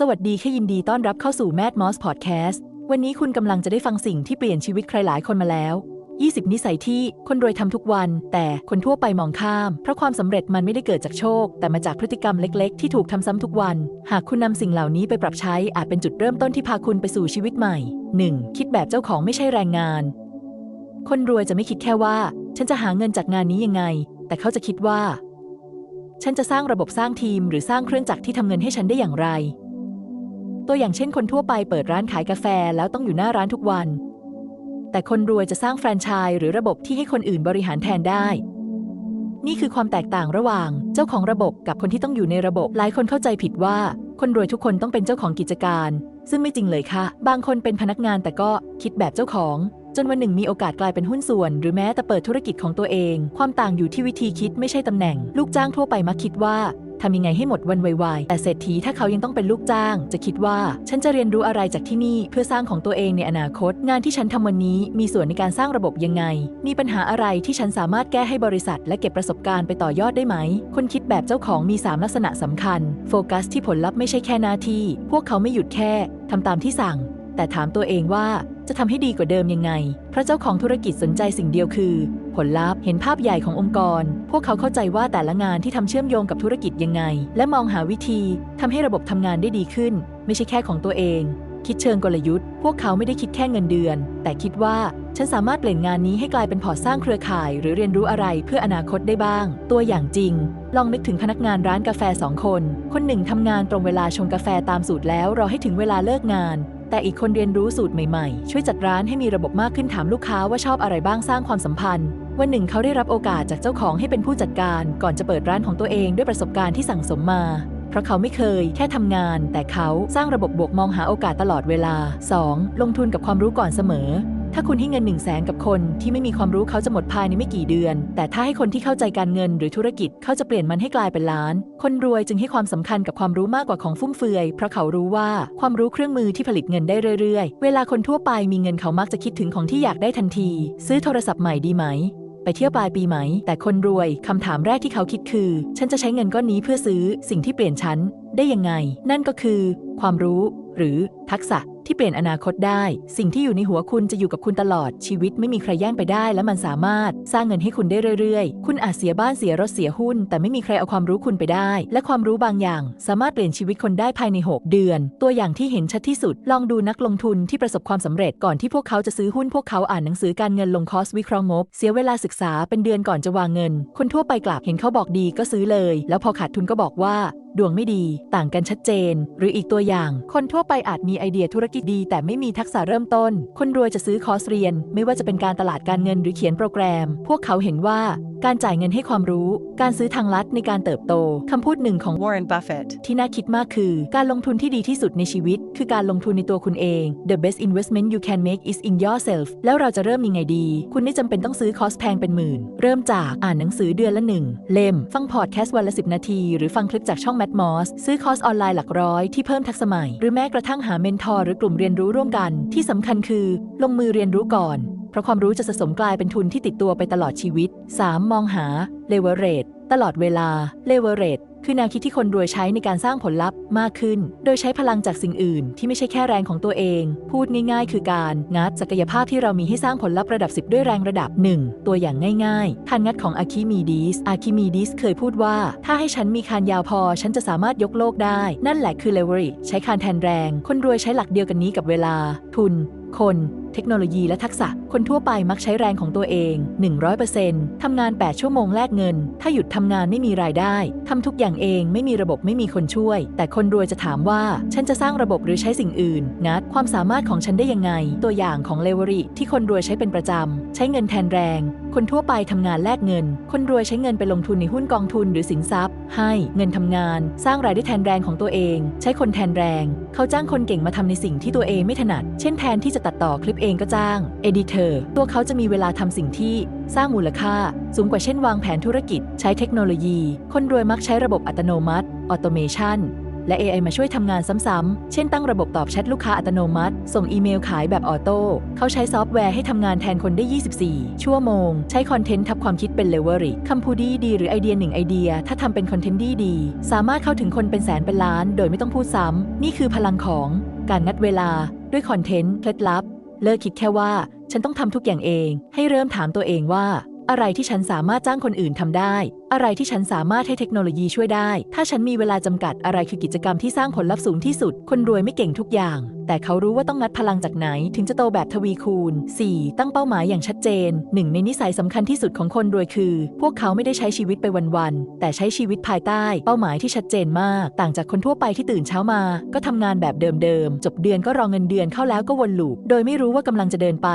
สวัสดีค่ะยินดีต้อนรับเข้าสู่ Mad Moss Podcast วันนี้คุณกำลังจะได้ฟังสิ่งที่เปลี่ยนชีวิตใครหลายคนมาแล้ว 20 นิสัยที่คนรวยทำทุกวัน แต่คนทั่วไปมองข้าม เพราะความสำเร็จมันไม่ได้เกิดจากโชค แต่มาจากพฤติกรรมเล็กๆ ที่ถูกทำซ้ำทุกวัน หากคุณนำสิ่งเหล่านี้ไปปรับใช้ อาจเป็นจุดเริ่มต้นที่พาคุณไปสู่ชีวิตใหม่ 1. คิดแบบเจ้าของไม่ใช่แรงงาน คนรวยจะไม่คิดแค่ว่า ฉันจะหาเงินจากงานนี้ยังไง แต่เขาจะคิดว่า ฉันจะสร้างระบบสร้างทีม หรือสร้างเครื่องจักรที่ทำเงินให้ฉันได้อย่างไร ตัวอย่างเช่นคนทั่วไปเปิดร้านขายกาแฟแล้วต้องอยู่หน้าร้านทุกวัน แต่คนรวยจะสร้างแฟรนไชส์หรือระบบที่ให้คนอื่นบริหารแทนได้ นี่คือความแตกต่างระหว่างเจ้าของระบบกับคนที่ต้องอยู่ในระบบ หลายคนเข้าใจผิดว่า คนรวยทุกคนต้องเป็นเจ้าของกิจการ ซึ่งไม่จริงเลยค่ะ บางคนเป็นพนักงานแต่ก็คิดแบบเจ้าของจนวันหนึ่งมีโอกาสกลายเป็นหุ้นส่วน หรือแม้แต่เปิดธุรกิจของตัวเอง ความต่างอยู่ที่วิธีคิดไม่ใช่ตำแหน่ง ลูกจ้างทั่วไปมักคิดว่า ทำยังไงให้หมดวันไวๆแต่เศรษฐีถ้าเขายังต้องเป็นลูกจ้าง จะคิดว่าฉันจะเรียนรู้อะไรจากที่นี่เพื่อสร้างของตัวเองในอนาคต งานที่ฉันทำวันนี้มีส่วนในการสร้างระบบยังไง มีปัญหาอะไรที่ฉันสามารถแก้ให้บริษัท และเก็บประสบการณ์ไปต่อยอดได้ไหม คนคิดแบบเจ้าของมี 3 ลักษณะสำคัญ โฟกัสที่ผลลัพธ์ไม่ใช่แค่หน้าที่ พวกเขาไม่หยุดแค่ทำตามที่สั่ง แต่ถามตัวเองว่า จะทำให้ดีกว่าเดิมยังไง เพราะเจ้าของธุรกิจสนใจสิ่งเดียวคือ ผลลัพธ์เห็นภาพใหญ่ขององค์กร พวกเขาเข้าใจว่าแต่ละงานที่ทำเชื่อมโยงกับธุรกิจยังไง และมองหาวิธีทำให้ระบบทำงานได้ดีขึ้น ไม่ใช่แค่ของตัวเอง คิดเชิงกลยุทธ์ พวกเขาไม่ได้คิดแค่เงินเดือน แต่คิดว่าฉันสามารถเปลี่ยนงานนี้ให้กลายเป็นพอร์ตสร้างเครือข่าย หรือเรียนรู้อะไรเพื่ออนาคตได้บ้าง ตัวอย่างจริง ลองนึกถึงพนักงานร้านกาแฟสองคน คนหนึ่งทำงานตรงเวลาชงกาแฟตามสูตรแล้วรอให้ถึงเวลาเลิกงาน แต่อีกคนเรียนรู้สูตรใหม่ๆ ช่วยจัดร้านให้มีระบบมากขึ้นถามลูกค้าว่าชอบอะไรบ้างสร้างความสัมพันธ์ วันหนึ่งเขาได้รับโอกาสจากเจ้าของให้เป็นผู้จัดการ ก่อนจะเปิดร้านของตัวเองด้วยประสบการณ์ที่สั่งสมมา เพราะเขาไม่เคยแค่ทำงาน แต่เขาสร้างระบบบวกมองหาโอกาสตลอดเวลา 2. ลงทุนกับความรู้ก่อนเสมอ ถ้าคุณให้เงิน1นึ่งแสนกับคนที่ไม่มีความรู้เขาจะหมดภายในไม่กี่เดือน แต่ถ้าให้คนที่เข้าใจการเงินหรือธุรกิจเขาจะเปลี่ยนมันให้กลายเป็นล้าน คนรวยจึงให้ความสำคัญกับความรู้มากกว่าของฟุ่มเฟือย เพราะเขารู้ว่าความรู้เครื่องมือที่ผลิตเงินได้เรื่อยๆ เวลาคนทั่วไปมีเงินเขามักจะคิดถึงของที่อยากได้ทันที ซื้อโทรศัพท์ใหม่ดีไหม ไปเที่ยวปลายปีไหม แต่คนรวยคำถามแรกที่เขาคิดคือ ฉันจะใช้เงินก้อนนี้เพื่อซื้อสิ่งที่เปลี่ยนฉัน ได้ยังไง นั่นก็คือ ความรู้ หรือทักษะที่เปลี่ยนอนาคตได้ สิ่งที่อยู่ในหัวคุณจะอยู่กับคุณตลอดชีวิตไม่มีใครแย่งไปได้ และมันสามารถสร้างเงินให้คุณได้เรื่อยๆ คุณอาจเสียบ้านเสียรถเสียหุ้น แต่ไม่มีใครเอาความรู้คุณไปได้ และความรู้บางอย่าง สามารถเปลี่ยนชีวิตคนได้ภายใน 6 เดือน ตัวอย่างที่เห็นชัดที่สุด ลองดูนักลงทุนที่ประสบความสำเร็จก่อนที่พวกเขาจะซื้อหุ้นพวกเขาอ่านหนังสือการเงินลงคอร์สวิเคราะห์งบ เสียเวลาศึกษาเป็นเดือนก่อนจะวางเงิน คนทั่วไปกลับเห็นเขาบอกดีก็ซื้อเลย แล้วพอขาดทุนก็บอกว่า ดวงไม่ดี ต่างกันชัดเจน หรืออีกตัวอย่าง คนทั่วไปอาจมีไอเดียธุรกิจดี แต่ไม่มีทักษะเริ่มต้น คนรวยจะซื้อคอร์สเรียน ไม่ว่าจะเป็นการตลาดการเงินหรือเขียนโปรแกรม พวกเขาเห็นว่าการจ่ายเงินให้ความรู้ การซื้อทางลัดในการเติบโต คำพูดหนึ่งของ Warren Buffett ที่น่าคิดมากคือ การลงทุนที่ดีที่สุดในชีวิต คือการลงทุนในตัวคุณเอง The best investment you can make is in yourself แล้วเราจะเริ่มยังไงดี คุณไม่จำเป็นต้องซื้อคอร์สแพงเป็นหมื่น เริ่มจากอ่านหนังสือเดือนละหนึ่งเล่ม ฟังพอดแคสต์วันละ 10 นาที หรือฟังคลิปจากช่องบัตมอสซื้อคอร์สออนไลน์หลักร้อยที่เพิ่มทักษะใหม่หรือแม้กระทั่งหาเมนทอร์หรือกลุ่มเรียนรู้ร่วมกัน ที่สำคัญคือ ลงมือเรียนรู้ก่อน เพราะความรู้จะสะสมกลายเป็นทุนที่ติดตัวไปตลอดชีวิต 3. มองหาเลเวอเรตตลอดเวลาเลเวอเรต คือแนวคิดที่คนรวยใช้ในการสร้างผลลัพธ์มากขึ้น โดยใช้พลังจากสิ่งอื่น ที่ไม่ใช่แค่แรงของตัวเอง พูดง่าย ๆ คือการงัดศักยภาพที่เรามีให้สร้างผลลัพธ์ระดับ 10 ด้วยแรงระดับ 1 ตัวอย่างง่ายๆการงัดของอาคิมีดิสอาคิมีดิสเคยพูดว่า ถ้าให้ฉันมีคานยาวพอ ฉันจะสามารถยกโลกได้ นั่นแหละคือ leverage ใช้คานแทนแรง คนรวยใช้หลักเดียวกันนี้กับเวลา ทุน คน เทคโนโลยีและทักษะ คนทั่วไปมักใช้แรงของตัวเอง 100%ทำงาน 8 ชั่วโมงแลกเงิน ถ้าหยุดทำงานไม่มีรายได้ทำทุกอย่างเองไม่มีระบบไม่มีคนช่วย แต่คนรวยจะถามว่า ฉันจะสร้างระบบหรือใช้สิ่งอื่น งัดความสามารถของฉันได้ยังไง ตัวอย่างของเลเวอรี่ที่คนรวยใช้เป็นประจำ ใช้เงินแทนแรง คนทั่วไปทำงานแลกเงิน คนรวยใช้เงินไปลงทุนในหุ้นกองทุนหรือสินทรัพย์ ให้เงินทำงาน สร้างรายได้แทนแรงของตัวเอง ใช้คนแทนแรง เขาจ้างคนเก่งมาทำในสิ่งที่ตัวเองไม่ถนัด เช่นแทนที่จะตัดต่อคลิปเองก็จ้าง เอดิเตอร์ตัวเขาจะมีเวลาทำสิ่งที่สร้างมูลค่า สูงกว่าเช่นวางแผนธุรกิจ ใช้เทคโนโลยี คนรวยมักใช้ระบบอัตโนมัติออโตเมชันและ AI มาช่วยทำงานซ้ำๆ เช่นตั้งระบบตอบแชทลูกค้าอัตโนมัติ ส่งอีเมลขายแบบออโต้ เขาใช้ซอฟต์แวร์ให้ทำงานแทนคนได้ 24 ชั่วโมง ใช้คอนเทนต์ทับความคิดเป็นเลเวอรี่คำพูดดีดีหรือไอเดียหนึ่งไอเดีย ถ้าทำเป็นคอนเทนต์ดีดี สามารถเข้าถึงคนเป็นแสนเป็นล้าน โดยไม่ต้องพูดซ้ำ นี่คือพลังของการนัดเวลาด้วยคอนเทนต์เคล็ดลับ เลิกคิดแค่ว่า ฉันต้องทำทุกอย่างเอง ให้เริ่มถามตัวเองว่า อะไรที่ฉันสามารถจ้างคนอื่นทำได้ อะไรที่ฉันสามารถให้เทคโนโลยีช่วยได้ ถ้าฉันมีเวลาจำกัดอะไรคือกิจกรรมที่สร้างผลลัพธ์สูงที่สุด คนรวยไม่เก่งทุกอย่าง แต่เขารู้ว่าต้องงัดพลังจากไหน ถึงจะโตแบบทวีคูณ 4. ตั้งเป้าหมายอย่างชัดเจน หนึ่งในนิสัยสำคัญที่สุดของคนรวยคือ พวกเขาไม่ได้ใช้ชีวิตไปวันๆแต่ใช้ชีวิตภายใต้ เป้าหมายที่ชัดเจนมาก ต่างจากคนทั่วไปที่ตื่นเช้ามา ก็ทำงานแบบเดิมๆจบเดือนก็รอเงินเดือนเข้าแล้วก็วนลูปโดยไม่รู้ว่ากำลังจะเดินไป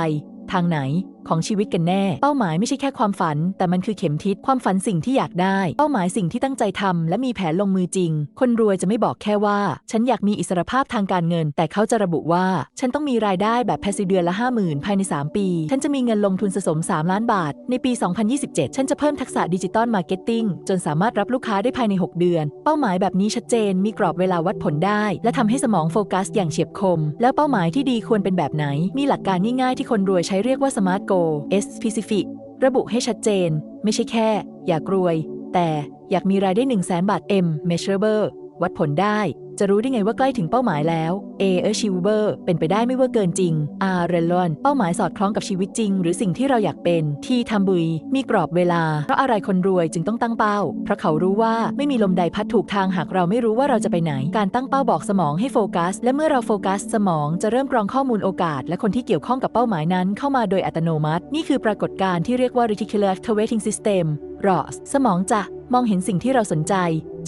ทางไหน ของชีวิตกันแน่ เป้าหมายไม่ใช่แค่ความฝัน แต่มันคือเข็มทิศความฝันสิ่งที่อยากได้ เป้าหมายสิ่งที่ตั้งใจทำและมีแผนลงมือจริง คนรวยจะไม่บอกแค่ว่า ฉันอยากมีอิสรภาพทางการเงิน แต่เขาจะระบุว่า ฉันต้องมีรายได้แบบแพสซีเดือนละ 50,000 ภายใน 3 ปี ฉันจะมีเงินลงทุนสะสม 3 ล้านบาท ในปี 2027 ฉันจะเพิ่มทักษะดิจิตอลมาร์เก็ตติ้งจนสามารถรับลูกค้าได้ภายใน 6 เดือน เป้าหมายแบบนี้ชัดเจน มีกรอบเวลาวัดผลได้ และทำให้สมองโฟกัส อย่างเฉียบคม แล้วเป้าหมายที่ดีควรเป็นแบบไหน มีหลักการง่ายๆที่คนรวยใช้เรียกว่า Smart go S Specific ระบุให้ชัดเจน ไม่ใช่แค่ อยากรวย แต่อยากมีรายได้ 1 0 0 0 0แบาท M Measurable วัดผลได้ จะรู้ได้ไงว่าใกล้ถึงเป้าหมายแล้ว A Achievable เป็นไปได้ไม่ว่าเกินจริง R Relevant เป้าหมายสอดคล้องกับชีวิตจริง หรือสิ่งที่เราอยากเป็น T ทำบุย มีกรอบเวลา เพราะอะไรคนรวยจึงต้องตั้งเป้า เพราะเขารู้ว่าไม่มีลมใดพัดถูกทางหากเราไม่รู้ว่าเราจะไปไหน การตั้งเป้าบอกสมองให้โฟกัส และเมื่อเราโฟกัส สมองจะเริ่มกรองข้อมูลโอกาส และคนที่เกี่ยวข้องกับเป้าหมายนั้นเข้ามาโดยอัตโนมัติ นี่คือปรากฏการณ์ที่เรียกว่า Reticular Activating System ROS สมองจะมองเห็นสิ่งที่เราสนใจ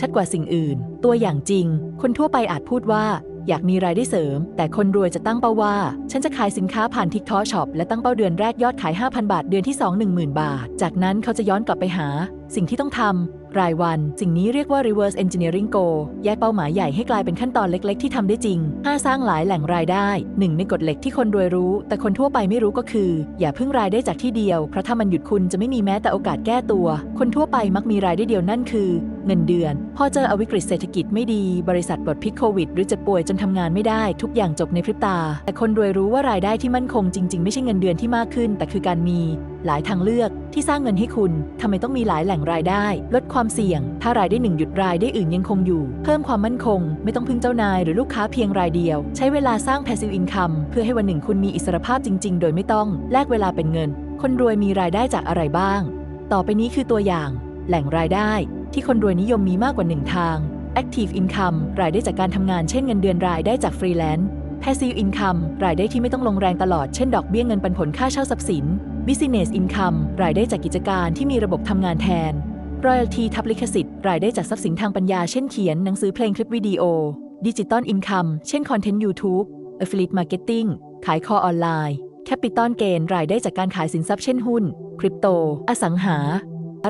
ชัดกว่าสิ่งอื่น ตัวอย่างจริง คนทั่วไปอาจพูดว่า อยากมีรายได้เสริม แต่คนรวยจะตั้งเป้าว่า ฉันจะขายสินค้าผ่านทิกทอช็อปและตั้งเป้าเดือนแรกยอดขาย 5,000 บาท เดือนที่ 2 10,000 บาท จากนั้นเขาจะย้อนกลับไปหาสิ่งที่ต้องทำรายวัน สิ่งนี้เรียกว่า reverse engineering goal แยกเป้าหมายใหญ่ให้กลายเป็นขั้นตอนเล็ก ๆ ที่ทำได้จริง 5 สร้างหลายแหล่งรายได้ หนึ่งในกฎเหล็กที่คนรวยรู้ แต่คนทั่วไปไม่รู้ก็คือ อย่าพึ่งรายได้จากที่เดียว เพราะถ้ามันหยุดคุณจะไม่มีแม้แต่โอกาสแก้ตัว คนทั่วไปมักมีรายได้เดียวนั่นคือ เงินเดือน พอเจออวิกฤตเศรษฐกิจไม่ดี บริษัทปลดพิษโควิด หรือเจ็บป่วยจนทำงานไม่ได้ ทุกอย่างจบในพริบตา แต่คนรวยรู้ว่ารายได้ที่มั่นคงจริง ๆ ไม่ใช่เงินเดือนที่มากขึ้น แต่คือการมี หลายทางเลือกที่สร้างเงินให้คุณ ทำไมต้องมีหลายแหล่งรายได้ ลดความเสี่ยง ถ้ารายได้หนึ่งหยุดรายได้อื่นยังคงอยู่ เพิ่มความมั่นคง ไม่ต้องพึ่งเจ้านายหรือลูกค้าเพียงรายเดียว ใช้เวลาสร้าง passive income เพื่อให้วันหนึ่งคุณมีอิสรภาพจริง ๆ โดยไม่ต้องแลกเวลาเป็นเงิน คนรวยมีรายได้จากอะไรบ้าง ต่อไปนี้คือตัวอย่าง แหล่งรายได้ ที่คนรวยนิยมมีมากกว่าหนึ่งทาง active income รายได้จากการทำงานเช่นเงินเดือนรายได้จากฟรีแลนซ์ passive income รายได้ที่ไม่ต้องลงแรงตลอดเช่นดอกเบี้ยเงินปันผลค่าเช่าทรัพย์สิน business income รายได้จากกิจการที่มีระบบทำงานแทน royalty ทับลิขสิทธิ์รายได้จากทรัพย์สินทางปัญญา เช่นเขียนหนังสือเพลงคลิปวิดีโอ digital income เช่นคอนเทนต์ YouTube affiliate marketing ขายคอออนไลน์ capital gain รายได้จากการขายสินทรัพย์เช่นหุ้น คริปโต อสังหา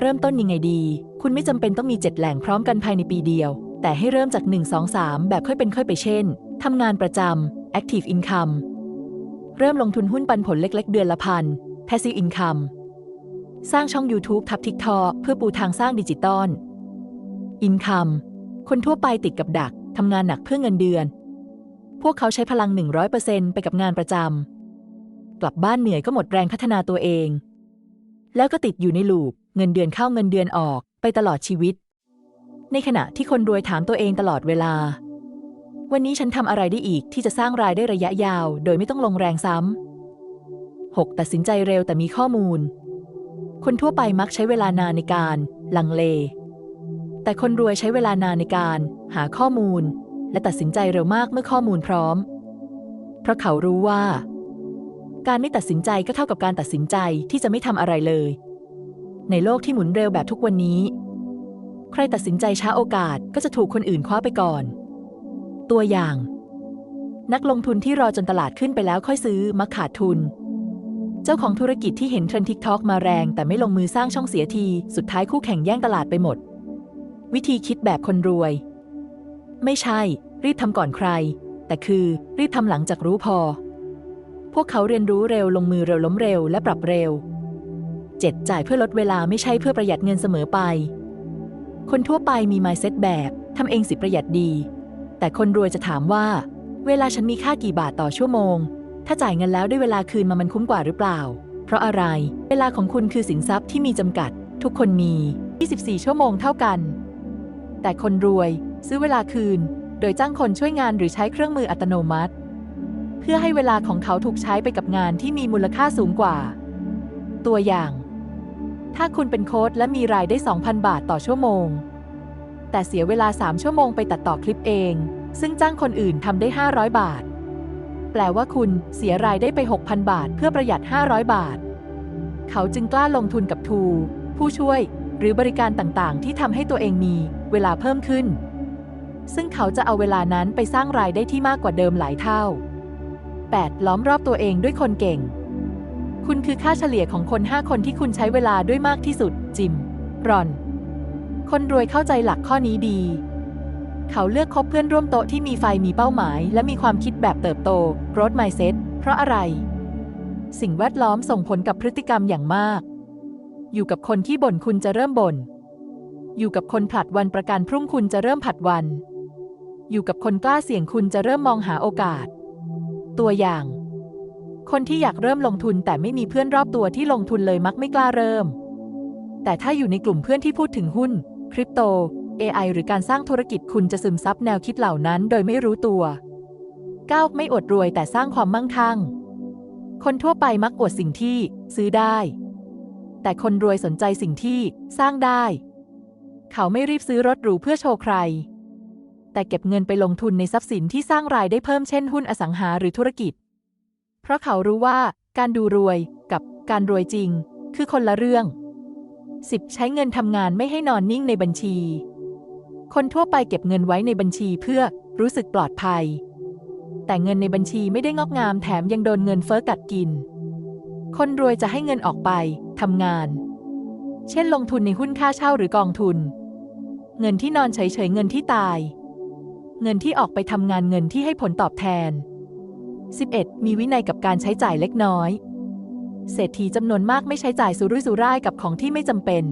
เริ่มต้นยังไงดี คุณไม่จำเป็นต้องมี 7 แหล่งพร้อมกันภายในปีเดียว แต่ให้เริ่มจาก 1 2 3 แบบค่อยเป็นค่อยไปเช่นทำงานประจำ active income เริ่มลงทุนหุ้นปันผลเล็ก ๆ เดือนละพัน passive income สร้างช่อง YouTube ทับ TikTok เพื่อปูทางสร้างดิจิตอล Income คนทั่วไปติดกับดักทำงานหนักเพื่อเงินเดือน พวกเขาใช้พลัง 100%ไปกับงานประจำ กลับบ้านเหนื่อยก็หมดแรงพัฒนาตัวเอง แล้วก็ติดอยู่ในลูป เงินเดือนเข้าเงินเดือนออกไปตลอดชีวิต ในขณะที่คนรวยถามตัวเองตลอดเวลา วันนี้ฉันทำอะไรได้อีกที่จะสร้างรายได้ระยะยาว โดยไม่ต้องลงแรงซ้ำ 6. ตัดสินใจเร็วแต่มีข้อมูล คนทั่วไปมักใช้เวลานานในการลังเล แต่คนรวยใช้เวลานานในการหาข้อมูล และตัดสินใจเร็วมากเมื่อข้อมูลพร้อม เพราะเขารู้ว่า การไม่ตัดสินใจก็เท่ากับการตัดสินใจที่จะไม่ทำอะไรเลย ในโลกที่หมุนเร็วแบบทุกวันนี้ ใครตัดสินใจช้าโอกาสก็จะถูกคนอื่นคว้าไปก่อน ตัวอย่างนักลงทุนที่รอจนตลาดขึ้นไปแล้วค่อยซื้อมักขาดทุน เจ้าของธุรกิจที่เห็นเทรนด์ทิกทอกมาแรงแต่ไม่ลงมือสร้างช่องเสียที สุดท้ายคู่แข่งแย่งตลาดไปหมด วิธีคิดแบบคนรวย ไม่ใช่ รีบทำก่อนใคร แต่คือรีบทำหลังจากรู้พอ พวกเขาเรียนรู้เร็วลงมือเร็วล้มเร็วและปรับเร็ว 7. จ่ายเพื่อลดเวลาไม่ใช่เพื่อประหยัดเงินเสมอไป คนทั่วไปมี mindset แบบทำเองสิประหยัดดี แต่คนรวยจะถามว่า เวลาฉันมีค่ากี่บาทต่อชั่วโมง ถ้าจ่ายเงินแล้วได้เวลาคืนมามันคุ้มกว่าหรือเปล่า เพราะอะไร เวลาของคุณคือสินทรัพย์ที่มีจำกัด ทุกคนมี 24 ชั่วโมงเท่ากัน แต่คนรวยซื้อเวลาคืน โดยจ้างคนช่วยงานหรือใช้เครื่องมืออัตโนมัติ เพื่อให้เวลาของเขาถูกใช้ไปกับงานที่มีมูลค่าสูงกว่า ตัวอย่าง ถ้าคุณเป็นโค้ดและมีรายได้ 2,000 บาทต่อชั่วโมง แต่เสียเวลา 3 ชั่วโมงไปตัดต่อคลิปเอง ซึ่งจ้างคนอื่นทำได้ 500 บาท แปลว่าคุณเสียรายได้ไป 6,000 บาท เพื่อประหยัด 500 บาท เขาจึงกล้าลงทุนกับทู ผู้ช่วย หรือบริการต่างๆ ที่ทำให้ตัวเองมีเวลาเพิ่มขึ้น ซึ่งเขาจะเอาเวลานั้นไปสร้างรายได้ที่มากกว่าเดิมหลายเท่า 8. ล้อมรอบตัวเองด้วยคนเก่ง คุณคือค่าเฉลี่ยของคน 5 คนที่คุณใช้เวลาด้วยมากที่สุด จิม รอน คนรวยเข้าใจหลักข้อนี้ดี เขาเลือกคบเพื่อนร่วมโต๊ะที่มีไฟมีเป้าหมาย และมีความคิดแบบเติบโต growth mindset เพราะอะไร สิ่งแวดล้อมส่งผลกับพฤติกรรมอย่างมาก อยู่กับคนที่บ่นคุณจะเริ่มบ่น อยู่กับคนผลัดวันประกันพรุ่งคุณจะเริ่มผัดวัน อยู่กับคนกล้าเสี่ยงคุณจะเริ่มมองหาโอกาส ตัวอย่าง คนที่อยากเริ่มลงทุนแต่ไม่มีเพื่อนรอบตัวที่ลงทุนเลยมักไม่กล้าเริ่ม แต่ถ้าอยู่ในกลุ่มเพื่อนที่พูดถึงหุ้น คริปโต AI หรือการสร้างธุรกิจคุณจะซึมซับแนวคิดเหล่านั้นโดยไม่รู้ตัว 9. ไม่อดรวยแต่สร้างความมั่งคั่ง คนทั่วไปมักอวดสิ่งที่ซื้อได้ แต่คนรวยสนใจสิ่งที่สร้างได้ เขาไม่รีบซื้อรถหรูเพื่อโชว์ใคร แต่เก็บเงินไปลงทุนในทรัพย์สินที่สร้างรายได้เพิ่มเช่นหุ้นอสังหาหรือธุรกิจ เพราะเขารู้ว่าการดูรวยกับการรวยจริง คือคนละเรื่อง 10. ใช้เงินทำงานไม่ให้นอนนิ่งในบัญชี คนทั่วไปเก็บเงินไว้ในบัญชีเพื่อรู้สึกปลอดภัย แต่เงินในบัญชีไม่ได้งอกงามแถมยังโดนเงินเฟ้อกัดกิน คนรวยจะให้เงินออกไปทำงาน เช่นลงทุนในหุ้นค่าเช่าหรือกองทุน เงินที่นอนเฉยๆเงินที่ตาย เงินที่ออกไปทำงานเงินที่ให้ผลตอบแทน 11. มีวินัยกับการใช้จ่ายเล็กน้อย เศรษฐีจำนวนมากไม่ใช้จ่ายสุรุ่ยสุร่ายกับของที่ไม่จำเป็น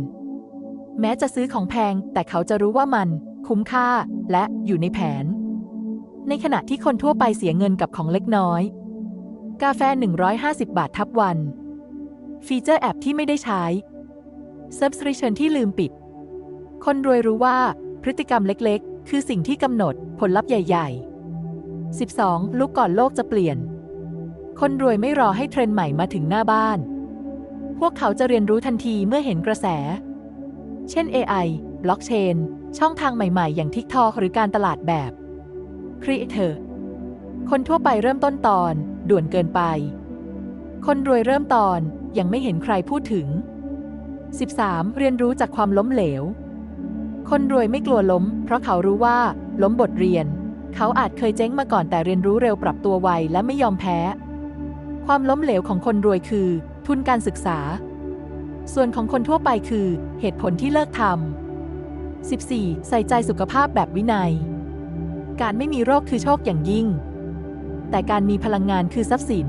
แม้จะซื้อของแพงแต่เขาจะรู้ว่ามัน คุ้มค่า และอยู่ในแผน ในขณะที่คนทั่วไปเสียเงินกับของเล็กน้อย กาแฟ 150 บาททับวัน ฟีเจอร์แอปที่ไม่ได้ใช้ Subscription ที่ลืมปิด คนรวยรู้ว่าพฤติกรรมเล็กๆ คือสิ่งที่กำหนดผลลัพธ์ใหญ่ ๆ 12. ลุกก่อนโลกจะเปลี่ยน คนรวยไม่รอให้เทรนด์ใหม่มาถึงหน้าบ้าน พวกเขาจะเรียนรู้ทันทีเมื่อเห็นกระแส เช่น AI บล็อกเชน ช่องทางใหม่ๆ อย่าง TikTok หรือการตลาดแบบ Creator คนทั่วไปเริ่มต้นตอน ด่วนเกินไป คนรวยเริ่มตอนยังไม่เห็นใครพูดถึง 13. เรียนรู้จากความล้มเหลว คนรวยไม่กลัวล้ม เพราะเขารู้ว่า ล้มบทเรียน เขาอาจเคยเจ๊งมาก่อนแต่เรียนรู้เร็วปรับตัวไวและไม่ยอมแพ้ ความล้มเหลวของคนรวยคือ ทุนการศึกษา ส่วนของคนทั่วไปคือ เหตุผลที่เลิกทำ 14. ใส่ใจสุขภาพแบบวินัย การไม่มีโรคคือโชคอย่างยิ่ง แต่การมีพลังงานคือทรัพย์สิน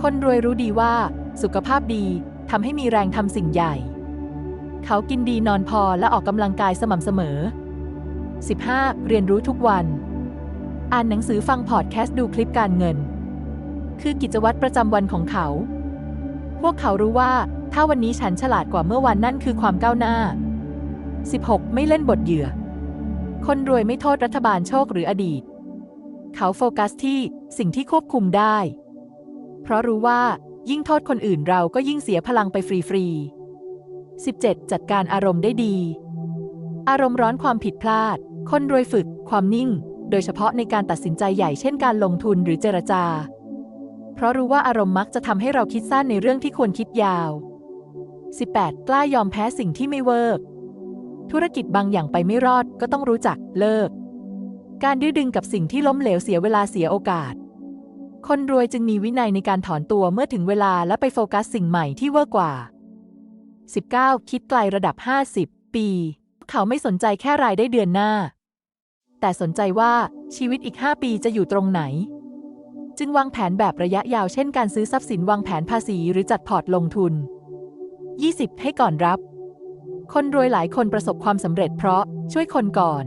คนรวยรู้ดีว่า สุขภาพดีทำให้มีแรงทำสิ่งใหญ่ เขากินดีนอนพอและออกกำลังกายสม่ำเสมอ 15. เรียนรู้ทุกวัน อ่านหนังสือฟังพอดแคสต์ดูคลิปการเงิน คือกิจวัตรประจำวันของเขา พวกเขารู้ว่า ถ้าวันนี้ฉันฉลาดกว่าเมื่อวันนั่นคือความก้าวหน้า 16. ไม่เล่นบทเหยื่อ คนรวยไม่โทษรัฐบาลโชคหรืออดีต เขาโฟกัสที่สิ่งที่ควบคุมได้ เพราะรู้ว่ายิ่งโทษคนอื่นเราก็ยิ่งเสียพลังไปฟรีๆ 17. จัดการอารมณ์ได้ดี อารมณ์ร้อนความผิดพลาด คนรวยฝึก ความนิ่ง โดยเฉพาะในการตัดสินใจใหญ่เช่นการลงทุนหรือเจรจา เพราะรู้ว่าอารมณ์มักจะทำให้เราคิดสั้นในเรื่องที่ควรคิดยาว 18. กล้ายอมแพ้สิ่งที่ไม่เวิร์ก ธุรกิจบางอย่างไปไม่รอดก็ต้องรู้จักเลิก การดื้อดึงกับสิ่งที่ล้มเหลวเสียเวลาเสียโอกาส คนรวยจึงมีวินัยในการถอนตัวเมื่อถึงเวลาและไปโฟกัสสิ่งใหม่ที่เวอร์กว่า 19. คิดไกลระดับ 50 ปี เขาไม่สนใจแค่รายได้เดือนหน้า แต่สนใจว่าชีวิตอีก 5 ปีจะอยู่ตรงไหน จึงวางแผนแบบระยะยาวเช่นการซื้อทรัพย์สินวางแผนภาษีหรือจัดพอร์ตลงทุน 20. ให้ก่อนรับ คนรวยหลายคนประสบความสำเร็จเพราะช่วยคนก่อน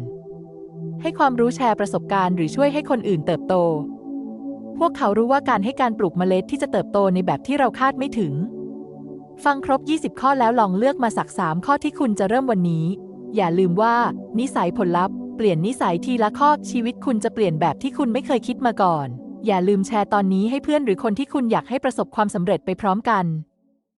ให้ความรู้แชร์ประสบการณ์หรือช่วยให้คนอื่นเติบโต พวกเขารู้ว่าการให้การปลูกเมล็ดที่จะเติบโตในแบบที่เราคาดไม่ถึง ฟังครบ 20 ข้อแล้วลองเลือกมาสัก3ข้อที่คุณจะเริ่มวันนี้ อย่าลืมว่า นิสัยผลลัพธ์ เปลี่ยนนิสัยทีละข้อชีวิตคุณจะเปลี่ยนแบบที่คุณไม่เคยคิดมาก่อน อย่าลืมแชร์ตอนนี้ให้เพื่อนหรือคนที่คุณอยากให้ประสบความสำเร็จไปพร้อมกัน